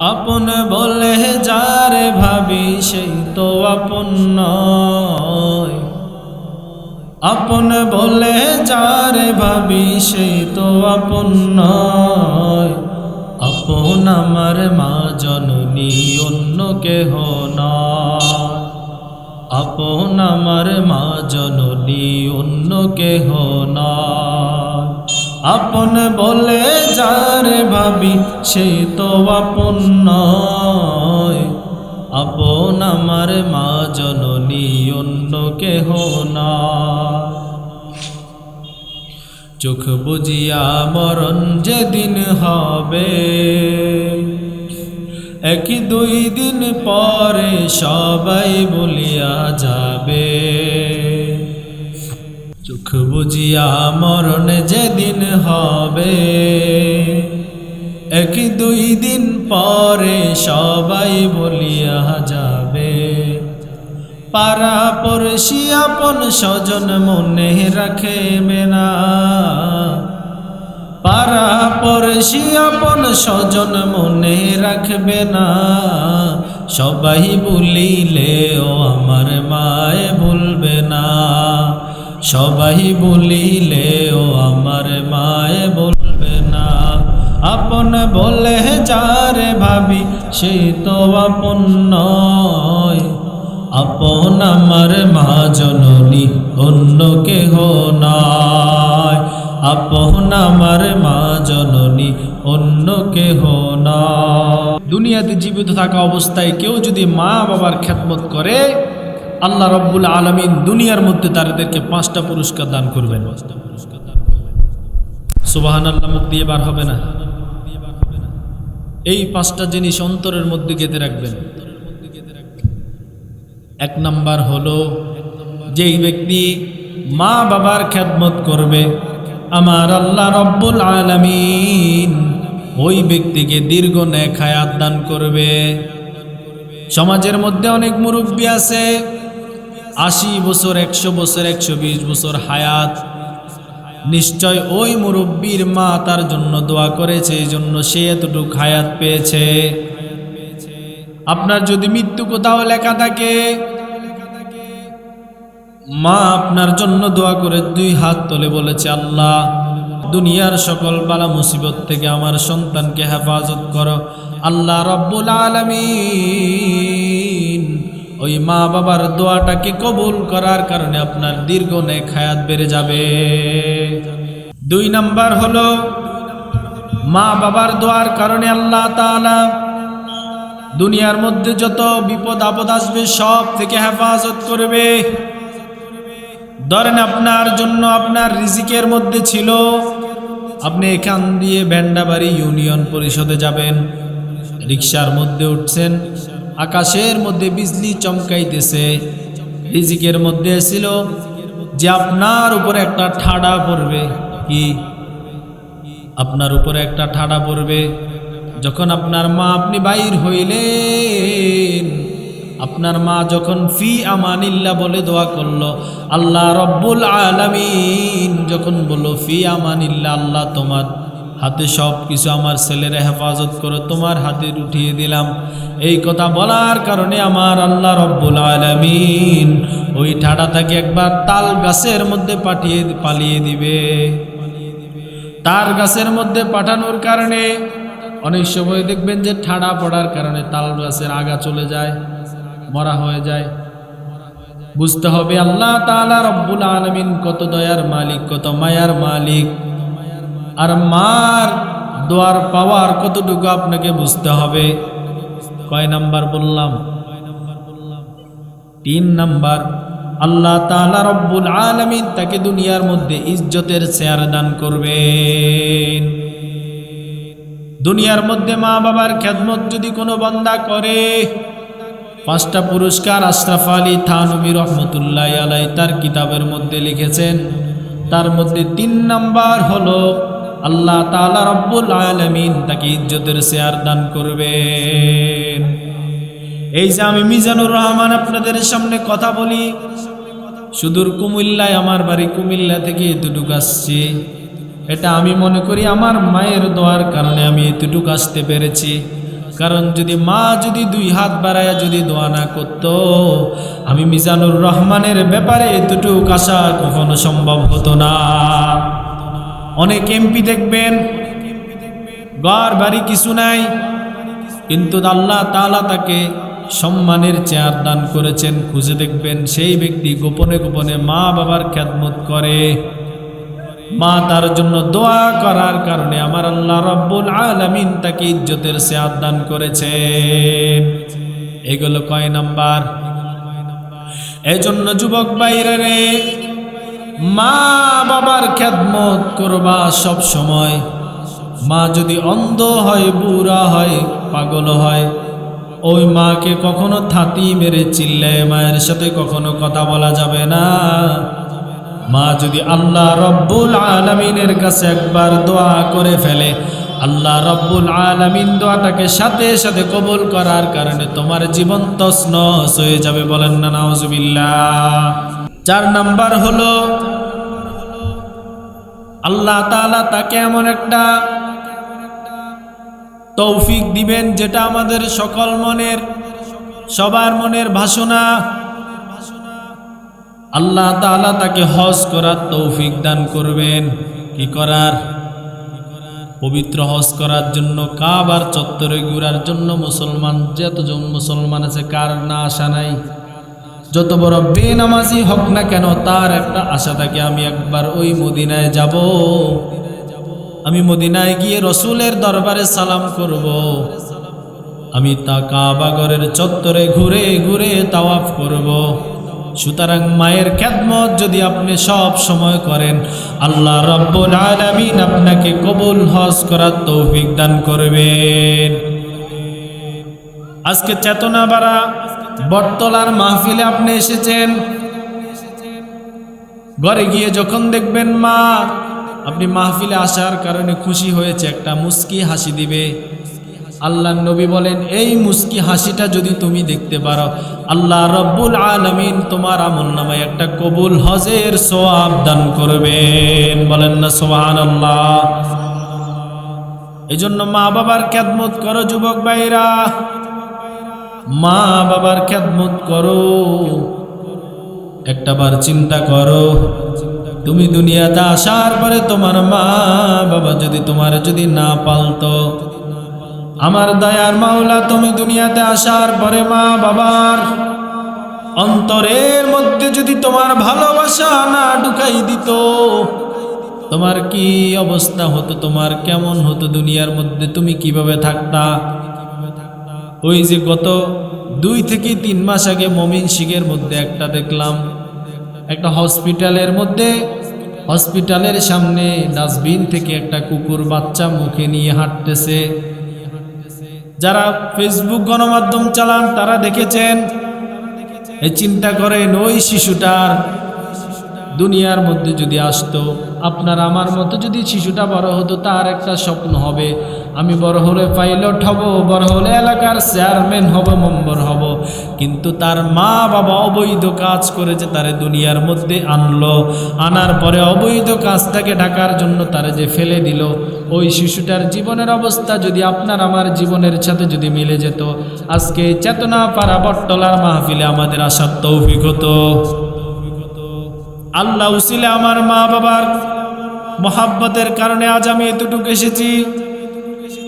আপন বলে যারে ভাবি, সেই তো আপন নয়। আপন বলে যারে ভাবি, সেই তো আপন নয়। আপন আমার মা জননী, অন্য কেহ নয়। আপন আমার মা জননী, অন্য কেহ নয়। আপন বলে যারে ভাবি, সে তো আপন নয়। আপন আমার মা জননী, অন্য কেহ না চোখ বুঝিয়া মরণ যেদিন হবে এক দুই দিন পরে সবাই বলিয়া যাবে বুঝিয়া মরণ যেদিন হবে, এক দুই দিন পরে সবাই বলিয়া যাবে। পাড়া পড়শি আপন স্বজন মনে রাখবে না পাড়া পড়শি আপন স্বজন মনে রাখবে না। সবাই বলিলে ও আমার মায়ে ভুলবে না। সবাই বলিলে, ও আমার মায়ে বলবে না। আপন বলে, যারে ভাবি, সে তো আপন নয়। আপন আমার মা জননী, অন্য কেহ নয় আপন আমার মা জননী, অন্য কেহ নয় দুনিয়াতে জীবিত থাকা অবস্থায় কেউ যদি মা বাবার খ্যাতমত করে আল্লাহ রব্বুল আলমিন দুনিয়ার মধ্যে তাদেরকে পাঁচটা পুরস্কার দান করবেন। পাঁচটা পুরস্কার দান করবেন সুবাহান আল্লাহ মুখ দিয়ে বার হবে না। এই পাঁচটা জিনিস অন্তরের মধ্যে গেঁথে রাখবেন। এক নাম্বার হলো, যেই ব্যক্তি মা বাবার খ্যাতমত করবে, আমার আল্লাহ রব্বুল আলমিন ওই ব্যক্তিকে দীর্ঘ ন্যাক হায়াত দান করবে। সমাজের মধ্যে অনেক মুরব্বী আছে। আশি বছর, একশো বছর, একশো বিশ বছর হায়াত। নিশ্চয় ওই মুরব্বীর মা তার জন্য দোয়া করেছে, এই জন্য সে এতটুক হায়াত পেয়েছে। আপনার যদি মৃত্যু কোথাও লেখা থাকে, মা আপনার জন্য দোয়া করে দুই হাত তোলে বলেছে, আল্লাহ, দুনিয়ার সকল বালা মুসিবত থেকে আমার সন্তানকে হেফাজত করো। আল্লাহ রব্বুল আলমিন। ওই মা বাবার দোয়াটাকে কবুল করার কারণে আপনার দীর্ঘ নেক হায়াত বেড়ে যাবে। দুই নাম্বার হলো, মা বাবার দোয়ার কারণে আল্লাহ তাআলা দুনিয়ার মধ্যে যত বিপদ আপদ আসবে সব থেকে হেফাজত করবে। ধরেন আপনার জন্য আপনার রিজিকের মধ্যে ছিল, আপনি এখান দিয়ে ভেন্ডাবাড়ি ইউনিয়ন পরিষদে যাবেন, রিক্সার মধ্যে উঠছেন আকাশের মধ্যে বিজলি চমকাইতেছে। রিজিকের মধ্যে ছিল যে আপনার উপরে একটা ঠাডা পড়বে। কি? আপনার উপরে একটা ঠাডা পড়বে। যখন আপনার মা আপনি বাইর হইলেন, আপনার মা যখন ফি আমানিল্লা বলে দোয়া করল, আল্লাহ রব্বুল আলামিন যখন বলল, ফি আমানিল্লা আল্লাহ তোমার হাতে সব কিছু আমার ছেলেরা হেফাজত করো তোমার হাতে উঠিয়ে দিলাম। এই কথা বলার কারণে আমার আল্লাহ রব্বুল আলামিন ওই ঠাডাটাকে একবার তাল গাছের মধ্যে পাঠিয়ে পালিয়ে দিবে। তার গাছের মধ্যে পাঠানোর কারণে অনেক সময় দেখবেন যে ঠাডা পড়ার কারণে তাল গাছের আগা চলে যায়, মরা হয়ে যায়। বুঝতে হবে আল্লাহ তাআলা রব্বুল আলমিন কত দয়ার মালিক, কত মায়ার মালিক। আর মার দোয়ার পাওয়ার কতটুকু আপনাকে বুঝতে হবে? কয় নাম্বার বললাম? তিন নাম্বার, আল্লাহ তাআলা রব্বুল আলমিন তাকে দুনিয়ার মধ্যে ইজ্জতের চেয়ার দান করবেন। দুনিয়ার মধ্যে মা বাবার খেদমত যদি কোনো বন্দা করে, পাঁচটা পুরস্কার আশরাফ আলী থানবী রহমতুল্লাহ আলাই তার কিতাবের মধ্যে লিখেছেন। তার মধ্যে তিন নাম্বার হলো আল্লাহ তালা রব্বুল আলমিন তাকে ইজ্জতের শেয়ার দান করবেন। এই যে আমি মিজানুর রহমান আপনাদের সামনে কথা বলি, সুদূর কুমিল্লায় আমার বাড়ি কুমিল্লা থেকে এতটুকু আসছি। এটা আমি মনে করি আমার মায়ের দোয়ার কারণে আমি এতটুকু আসতে পেরেছি। কারণ যদি মা যদি দুই হাত বাড়াইয়া যদি দোয়া না করত, আমি মিজানুর রহমানের ব্যাপারে এতটুকু আশা কখনো সম্ভব হতো না। অনেক এমপি দেখবেন, ঘর বাড়ি কিছু নাই, কিন্তু আল্লাহ তাআলা তাকে সম্মানের চেয়ার দান করেছেন। খুঁজে দেখবেন সেই ব্যক্তি গোপনে গোপনে মা বাবার খ্যাতমত করে। মা তার জন্য দোয়া করার কারণে আমার আল্লাহ রব্বুল আলামিন তাকে ইজ্জতের চেয়ার দান করেছেন। এগুলো কয় নাম্বার? এজন্য যুবক বাইরে রে মা বাবার খ্যাতমত করবা সব সময়। মা যদি অন্ধ হয়, বুড়া হয়, পাগল হয়, ওই মাকে কখনো থাতি মেরে চিল্লায় মায়ের সাথে কখনো কথা বলা যাবে না। মা যদি আল্লাহ রব্বুল আলমিনের কাছে একবার দোয়া করে ফেলে, আল্লাহ রব্বুল আলমিন দোয়াটাকে সাথে সাথে কবুল করার কারণে তোমার জীবন তসনস হয়ে যাবে বলেন না, নাউজুবিল্লাহ। চার নাম্বার হলো, আল্লাহ তাআলা তাকে এমন একটা তৌফিক দিবেন যেটা আমাদের সকল মনের, সবার মনের ভাষণা। আল্লাহ তাআলা তাকে হজ করার তৌফিক দান করবেন। কি করার? পবিত্র হজ করার জন্য, কাবার চত্বরে ঘুরার জন্য মুসলমান, যতজন মুসলমান আছে, কার না আসা নাই? যত বড় বেনামাজি হোক না কেন, তার একটা আশা থাকে, আমি একবার ওই মদিনায় যাব। আমি মদিনায় গিয়ে রসুলের দরবারে সালাম করব। আমি তা কাবাগরের চত্বরে ঘুরে ঘুরে তাওয়াফ করব। সুতরাং মায়ের খ্যাতমত যদি আপনি সব সময় করেন, আল্লাহ রব্বুল আলামিন আপনাকে কবুল হজ করার তৌফিক দান করবেন। আজকে চেতনা বাড়া বটতলার মাহফিলে আপনি এসেছেন। ঘরে গিয়ে যখন দেখবেন মা, আপনি মাহফিলে আসার কারণে খুশি হয়েছে, একটা মুস্কি হাসি দিবে। আল্লাহ নবী বলেন, এই মুস্কি হাসিটা যদি তুমি দেখতে পারো, আল্লাহ রব্বুল আলমিন তোমার আমল নামায় একটা কবুল হজের সোয়াব দান করবেন। বলেন না সোহান আল্লাহ এই জন্য মা বাবার খ্যাতমত করো, যুবক ভাইরা। মা বাবার খ্যাতমত করো। একটাবার চিন্তা করো। তুমি দুনিয়াতে আসার পরে তোমার মা বাবা যদি তোমার যদি না পালতো, আমার দয়ার মাওলা তুমি দুনিয়াতে আসার পরে মা বাবার অন্তরের মধ্যে যদি তোমার ভালোবাসা না ঢুকাই দিত, তোমার কি অবস্থা হতো, তোমার কেমন হতো, দুনিয়ার মধ্যে তুমি কীভাবে থাকতা? ওই যে গত দুই থেকে তিন মাস আগে মমিন শিখের মধ্যে একটা দেখলাম, একটা হসপিটালের মধ্যে, হসপিটালের সামনে ডাস্টবিন থেকে একটা কুকুর বাচ্চা মুখে নিয়ে হাঁটতেছে। যারা ফেসবুক গণমাধ্যম চালান, তারা দেখেছেন চিন্তা করেন, ওই শিশুটার দুনিয়ার মধ্যে যদি আসতো, আপনার আমার মতো যদি শিশুটা বড় হতো, তার একটা স্বপ্ন হবে। আমি বড় হলে পাইলট হব, বড় হলে এলাকার চেয়ারম্যান হব, মেম্বার হব। কিন্তু তার মা বাবা অবৈধ কাজ করেছে তারে দুনিয়ার মধ্যে আনলো। আনার পরে অবৈধ কাজটাকে ঢাকার জন্য তারে যে ফেলে দিল, ওই শিশুটার জীবনের অবস্থা যদি আপনার আমার জীবনের সাথে যদি মিলে যেত, আজকে চেতনা পাড়া বট্টলার মাহফিলে আমাদের আসার তৌফিক হতো। আল্লাহ উসিলে আমার মা বাবার মহাব্বতের কারণে আজ আমি এতটুকু এসেছি।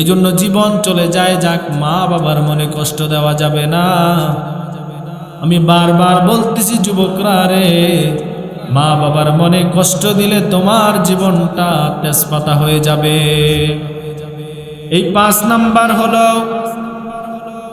এই জন্য জীবন চলে যায় যাক, মা বাবার মনে কষ্ট দেওয়া যাবে না। আমি বারবার বলতেছি, যুবকরা রে, মা বাবার মনে কষ্ট দিলে তোমার জীবনটা তেজপাতা হয়ে যাবে। এই পাঁচ নাম্বার হলো,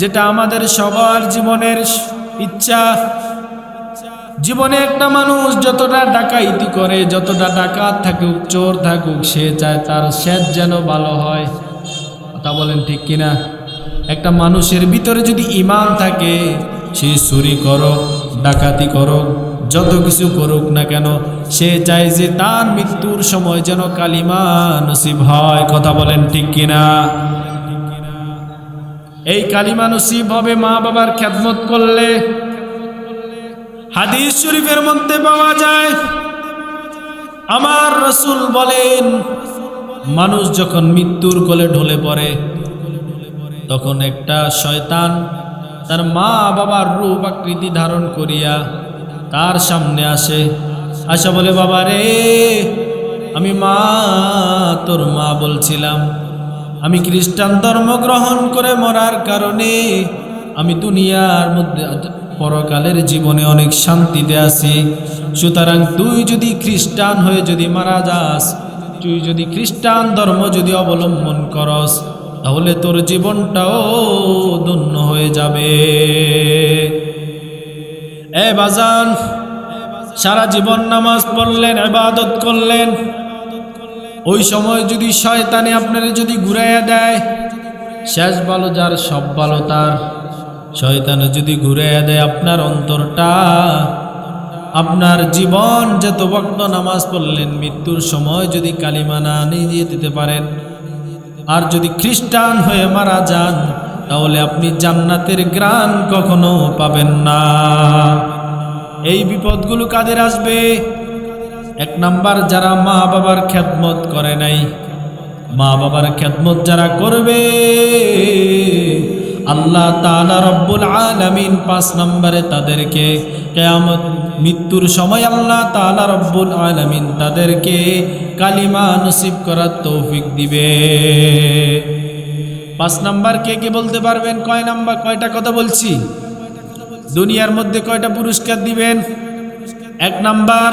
যেটা আমাদের সবার জীবনের ইচ্ছা জীবনে একটা মানুষ যতটা ডাকাইতি করে, যতটা ডাকাত থাকুক, চোর থাকুক, সে চায় তার শেষ যেন ভালো হয়। কথা বলেন ঠিক কিনা? একটা মানুষের ভিতরে যদি ইমান থাকে, সে চুরি করো ডাকাতি করো যত কিছু করুক না কেন, সে চায় যে তার মৃত্যুর সময় যেন কালিমা নসিব হয়। কথা বলেন ঠিক কিনা? এই কালিমা নসিব হবে মা বাবার খ্যাতমত করলে হাদিস শরীফের মধ্যে পাওয়া যায়, আমার রসুল বলেন, মানুষ যখন মৃত্যুর কোলে ঢলে পড়ে, তখন একটা শয়তান তার মা বাবার রূপ আকৃতি ধারণ করিয়া তার সামনে আসে। আশা বলে, বাবা রে, আমি মা, তোর মা বলছিলাম, আমি খ্রিস্টান ধর্ম গ্রহণ করে মরার কারণে আমি দুনিয়ার মধ্যে পরকালের জীবনে অনেক শান্তিতে আছি। সুতরাং তুই যদি খ্রিস্টান হয়ে যদি মারা যাস, তুই যদি খ্রিস্টান ধর্ম যদি অবলম্বন করস, তাহলে তোর জীবনটাও ধন্য হয়ে যাবে। এ বাজান, সারা জীবন নামাজ পড়লেন, ইবাদত করলেন। ওই সময় যদি শয়তানে আপনারা যদি ঘুরাইয়া দেয়, শেষ ভালো যার, সব ভালো তার। শয়তানে যদি ঘুরে দেয় আপনার অন্তরটা, আপনার জীবন যত ভক্ত নামাজ পড়লেন, মৃত্যুর সময় যদি কালিমা না নিয়ে দিতে পারেন, আর যদি খ্রিস্টান হয়ে মারা যান, তাহলে আপনি জান্নাতের গ্রাণ কখনো পাবেন না। এই বিপদগুলো কাদের আসবে? এক নাম্বার, যারা মা বাবার খ্যাতমত করে নাই। মা বাবার খ্যাতমত যারা করবে আল্লাহ তাআলা রব্বুল আলামিন পাঁচ নম্বরে তাদেরকে কেয়ামত মৃত্যুর সময় আল্লাহ তাআলা রব্বুল আলামিন তাদেরকে কালিমা নসিব করার তৌফিক দিবে। পাঁচ নাম্বার কে কে বলতে পারবেন? কয় নাম্বার, কয়টা কথা বলছি? দুনিয়ার মধ্যে কয়টা পুরস্কার দিবেন? এক নাম্বার।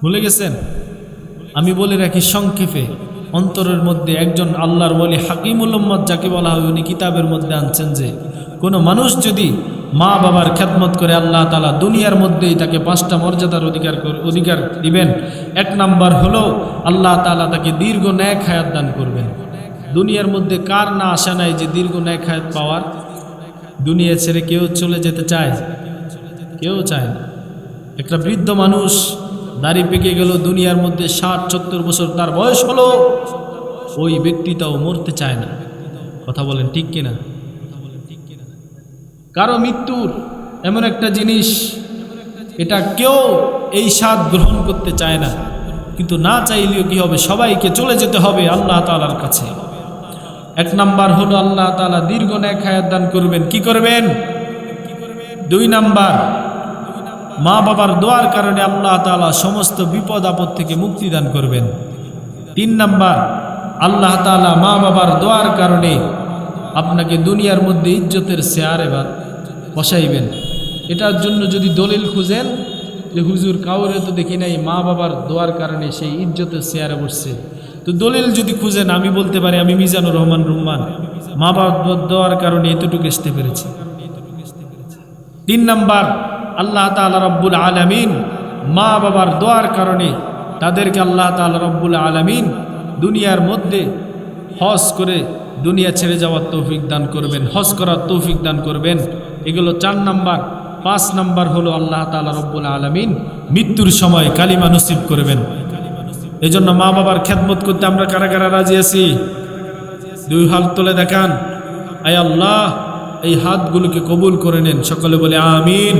ভুলে গেছেন? আমি বলে রাখি সংক্ষেপে। অন্তরের মধ্যে একজন আল্লাহর বলে হাকিমুল উম্মদ যাকে বলা হয়, উনি কিতাবের মধ্যে আনছেন যে, কোনো মানুষ যদি মা বাবার খ্যাতমত করে আল্লাহ তালা দুনিয়ার মধ্যেই তাকে পাঁচটা মর্যাদার অধিকার অধিকার দিবেন। এক নাম্বার হলো আল্লাহ তালা তাকে দীর্ঘ ন্যায় খায়াত দান করবেন। দুনিয়ার মধ্যে কার না আশা নাই যে দীর্ঘ ন্যায় খায়াত পাওয়ার? দুনিয়া ছেড়ে কেউ চলে যেতে চায়? কেউ চায় না। একটা বৃদ্ধ মানুষ দাড়ি পেকে গেল দুনিয়ার মধ্যে ষাট, সত্তর বছর, তার বয়স হলো, ওই ব্যক্তিটাও মরতে চায় না। কথা বলেন ঠিক কিনা? কারও মৃত্যুর এমন একটা জিনিস, এটা কেউ এই স্বাদ গ্রহণ করতে চায় না। কিন্তু না চাইলেও কি হবে? সবাইকে চলে যেতে হবে আল্লাহ তালার কাছে। এক নাম্বার হলো আল্লাহ তালা দীর্ঘ ন্যায় খায়াত দান করবেন। কি করবেন? দুই নাম্বার মা বাবার দোয়ার কারণে আল্লাহ তালা সমস্ত বিপদ আপদ থেকে মুক্তি দান করবেন। তিন নাম্বার, আল্লাহ তালা মা বাবার দোয়ার কারণে আপনাকে দুনিয়ার মধ্যে ইজ্জতের শেয়ার এবার বসাইবেন। এটার জন্য যদি দলিল খুঁজেন, যে হুজুর কাউরে তো দেখি নাই, মা বাবার দোয়ার কারণে সেই ইজ্জতের শেয়ারে বসছে। তো দলিল যদি খুঁজেন, আমি বলতে পারি, আমি মিজানুর রহমান রুম্মান, মা বাবার দোয়ার কারণে এতটুকু আসতে পেরেছি। তিন নাম্বার আল্লাহ তালা রব্বুল আলমিন মা বাবার দোয়ার কারণে তাদেরকে আল্লাহ তালা রব্বুল আলমিন দুনিয়ার মধ্যে হজ করে দুনিয়া ছেড়ে যাওয়ার তৌফিক দান করবেন, হজ করার তৌফিক দান করবেন। এগুলো চার নাম্বার, পাঁচ নাম্বার হলো আল্লাহ তালা রব্বুল আলমিন মৃত্যুর সময় কালিমা নসিব করবেন। এই জন্য মা বাবার খেদমত করতে আমরা কারা কারা রাজি আছি? দুই হাত তুলে দেখান। আয় আল্লাহ, এই হাতগুলোকে কবুল করে নেন। সকলে বলে, আমিন।